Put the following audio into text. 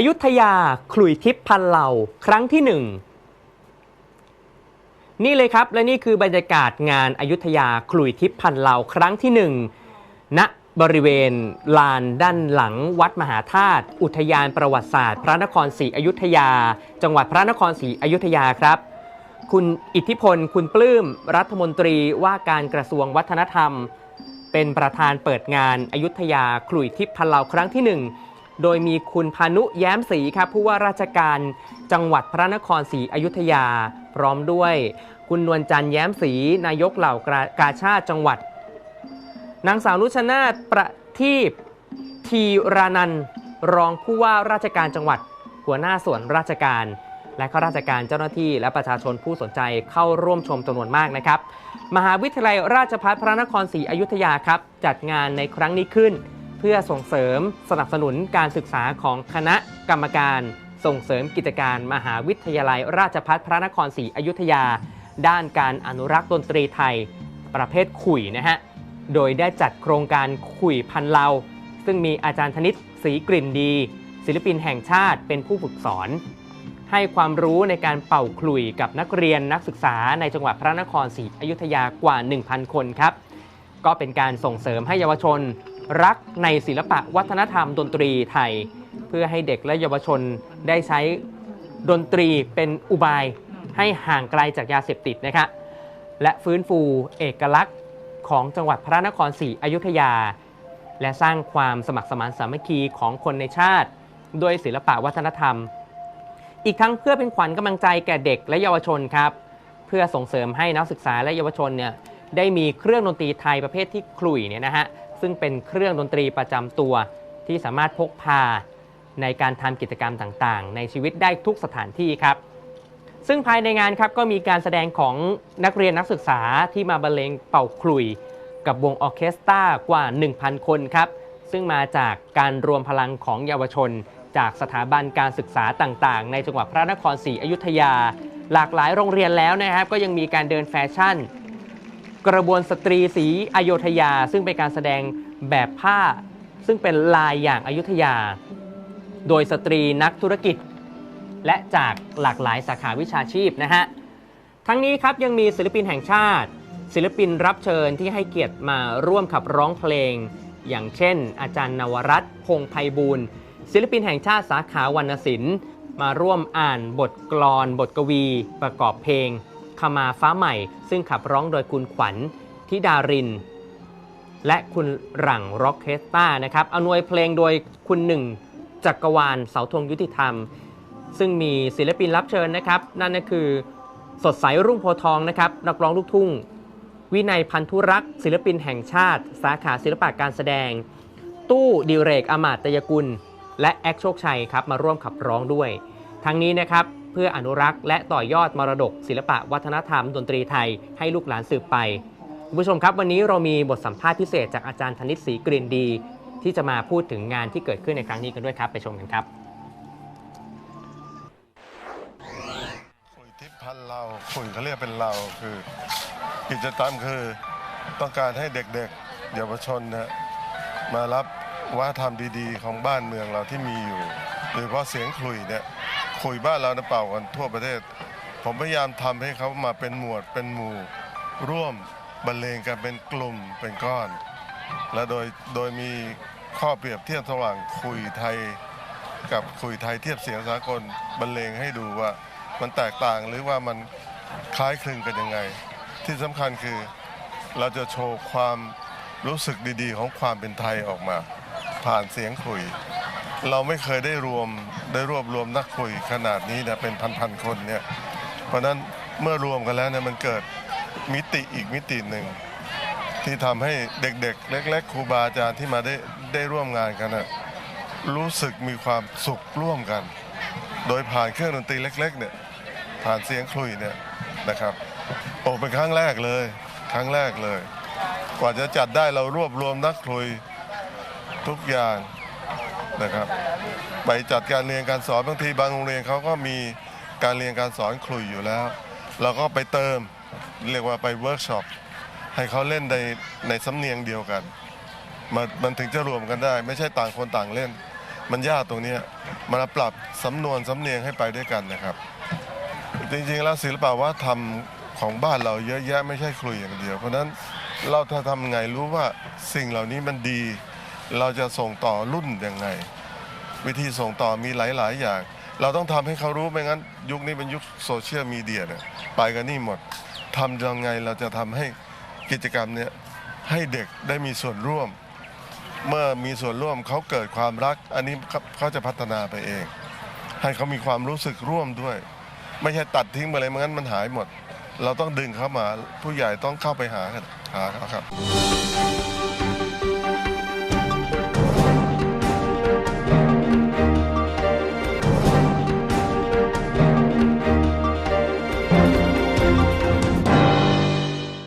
อยุธยาขลุยทิพย์พันเหล่าครั้งที่หนึ่งนี่เลยครับและนี่คือบรรยากาศงานอายุธยาขลุยทิพย์พันเหล่าครั้งที่หนึ่งณบริเวณลานด้านหลังวัดมหาธาตุอุทยานประวัติศาสตร์ พระนครศรีอยุธยา จังหวัดพระนครศรีอยุธยาครับ คุณอิทธิพล คุณปลื้มรัฐมนตรีว่าการกระทรวงวัฒนธรรม เป็นประธานเปิดงานอายุธยาขลุยทิพย์พันเหล่าครั้งที่หนึ่ง โดยมีคุณพานุแย้มศรีครับผู้ว่าราชการจังหวัดพระนครศรีอยุธยา พร้อมด้วยคุณนวลจันทร์แย้มศรีนายกเหล่ากากาชาติจังหวัด นางสาวนุชนาถประทีปทีรานันรองผู้ว่าราชการจังหวัด หัวหน้าส่วนราชการ และข้าราชการเจ้าหน้าที่และประชาชนผู้สนใจเข้าร่วมชมจำนวนมากนะครับ มหาวิทยาลัยราชภัฏพระนครศรีอยุธยาครับ จัดงานในครั้งนี้ขึ้น เพื่อส่งเสริมสนับสนุนการศึกษาของคณะกรรมการ ส่งเสริมกิจการมหาวิทยาลัย ราชภัฏพระนครศรีอยุธยา ด้านการอนุรักษ์ดนตรีไทย ประเภทขุยนะฮะโดยได้จัดโครงการขุยพันเลาซึ่งมีอาจารย์ธนิตศรีกลิ่นดี ศิลปินแห่งชาติเป็นผู้ฝึกสอน ให้ความรู้ในการเป่าขลุ่ยกับนักเรียนนักศึกษาในจังหวัดพระนครศรีอยุธยากว่า 1,000 คนครับก็เป็นการส่งเสริมให้เยาวชน รักในศิลปะวัฒนธรรมดนตรีไทย เพื่อให้เด็กและเยาวชนได้ใช้ดนตรีเป็นอุบายให้ห่างไกลจากยาเสพติดนะครับและฟื้นฟูเอกลักษณ์ของจังหวัดพระนครศรีอยุธยา และสร้างความสมัครสมานสามัคคีของคนในชาติ ด้วยศิลปะวัฒนธรรม อีกทั้งเพื่อเป็นขวัญกำลังใจแก่เด็กและเยาวชนครับ เพื่อส่งเสริมให้นักศึกษาและเยาวชนเนี่ยได้มีเครื่องดนตรีไทยประเภทที่ขลุ่ยเนี่ยนะฮะ ซึ่งเป็นเครื่องดนตรีประจำตัวที่สามารถพกพาในการทำกิจกรรมต่างๆ ในชีวิตได้ทุกสถานที่ครับ ซึ่งภายในงานครับก็มีการแสดงของนักเรียนนักศึกษาที่มาบรรเลงเป่าขลุย กับวงออเคสตรากว่า 1,000 คนครับ ซึ่งมาจากการรวมพลังของเยาวชน จากสถาบันการศึกษาต่างๆ ในจังหวัดพระนครศรีอยุธยา หลากหลายโรงเรียนแล้วนะครับ ก็ยังมีการเดินแฟชั่น กระบวนสตรีสีอโยธยา ซึ่งเป็นการแสดงแบบผ้า ซึ่งเป็นลายอย่างอยุธยา โดยสตรีนักธุรกิจ และจากหลากหลายสาขาวิชาชีพนะฮะทั้งนี้ครับยังมีศิลปินแห่งชาติ ศิลปินรับเชิญที่ให้เกียรติมาร่วมขับร้องเพลง อย่างเช่น อาจารย์นวรัตน์พงไพบูลศิลปินแห่งชาติสาขาวรรณศิลป์ มาร่วมอ่านบทกลอน บทกวี ประกอบเพลง ขมาฟ้าใหม่ ซึ่งขับร้องโดยคุณขวัญทิดาริน และคุณหลังร็อกเคสตานะครับอำนวยเพลงโดยคุณหนึ่งจักรวาลเสาธงยุติธรรม ซึ่งมีศิลปินรับเชิญนะครับ นั่นก็คือสดใสรุ่งโพทองนะครับนักร้องลูกทุ่ง วินัยพันธุรักษ์ศิลปินแห่งชาติ สาขาศิลปะการแสดง ตู้ดิเรกอมาตยกุล และแอคโชคชัยครับมาร่วมขับร้องด้วย ทั้งนี้นะครับ พื่ออนุรักษ์และต่อยอดมรดก ศิลปะวัฒนธรรมดนตรีไทยให้ลูกหลานสืบไปคุณผู้ชมครับ วันนี้เรามีบทสัมภาษณ์พิเศษจากอาจารย์ธนิตศรีกลิ่นดี ที่จะมาพูดถึงงานที่เกิดขึ้นในครั้งนี้กันด้วยครับ ไปชมกันครับคุยทิพย์พันเราคุยเขาเรียกเป็นเราคือ กิจกรรมคือต้องการให้เด็กๆ เยาวชนนะมารับวัฒนธรรมดีๆ ของบ้านเมืองเราที่มีอยู่โดยเฉพาะเสียงขลุยเนี่ย ขลุยบ้านเรานะเป่ากันทั่วประเทศ ผมพยายามทำให้เขามาเป็นหมวดเป็นหมู่ ร่วมบรรเลงกันเป็นกลุ่มเป็นก้อน และโดยโดยมีข้อเปรียบเทียบระหว่างคุยไทยกับคุยไทยเทียบเสียงสากลบรรเลงให้ดูว่ามันแตกต่างหรือว่ามันคล้ายคลึงกันยังไง ที่สำคัญคือเราจะโชว์ความรู้สึกดีๆ ของความเป็นไทยออกมา ผ่านเสียงคุย เราไม่เคยได้รวมได้รวบรวมนักคุยขนาดนี้นะเป็นพันๆคนเนี่ยเพราะฉะนั้นเมื่อรวมกันแล้วเนี่ยมันเกิดมิติอีกมิติหนึ่ง ที่ทำให้เด็กๆ เล็ก ๆ ครูบาอาจารย์ที่มาได้ได้ร่วมงานกันนะรู้สึกมีความสุขร่วมกัน โดยผ่านเครื่องดนตรีเล็กๆเนี่ยผ่านเสียงคลุยเนี่ยนะครับโอ้เป็นครั้งแรกเลย ครั้งแรกเลย กว่าจะจัดได้เรารวบรวมนักคลุยทุกอย่าง นะครับ ไปจัดการเรียนการสอนบางทีบางโรงเรียนเขาก็มีการเรียนการสอนคลุยอยู่แล้ว เราก็ไปเติมเรียกว่าไปเวิร์กช็อปให้เขาเล่นในในสำเนียงเดียวกันมันมันถึงจะรวมกันได้ ไม่ใช่ต่างคนต่างเล่น มันยากตรงนี้มันปรับสำนวนสำเนียงให้ไปด้วยกันนะครับ จริงๆแล้วศิลปะวัฒนธรรมของบ้านเราเยอะแยะไม่ใช่คลุยอย่างเดียว เพราะนั้นเราถ้าทำไงรู้ว่าสิ่งเหล่านี้มันดี เราจะส่งต่อรุ่นยังไง วิธีส่งต่อมีหลาย ๆ อย่าง เราต้องทำให้เขารู้ไม่งั้น ยุคนี้เป็นยุคโซเชียลมีเดียเนี่ยไปกันนี่หมดทำยังไงเราจะทำให้กิจกรรมเนี่ยให้เด็กได้มีส่วนร่วม เมื่อมีส่วนร่วมเขาเกิดความรัก อันนี้เขาเขาจะพัฒนาไปเอง ให้เขามีความรู้สึกร่วมด้วย ไม่ใช่ตัดทิ้งไปเลยไม่งั้นมันหายหมด เราต้องดึงเขามาผู้ใหญ่ต้องเข้าไปหาหาเขาครับ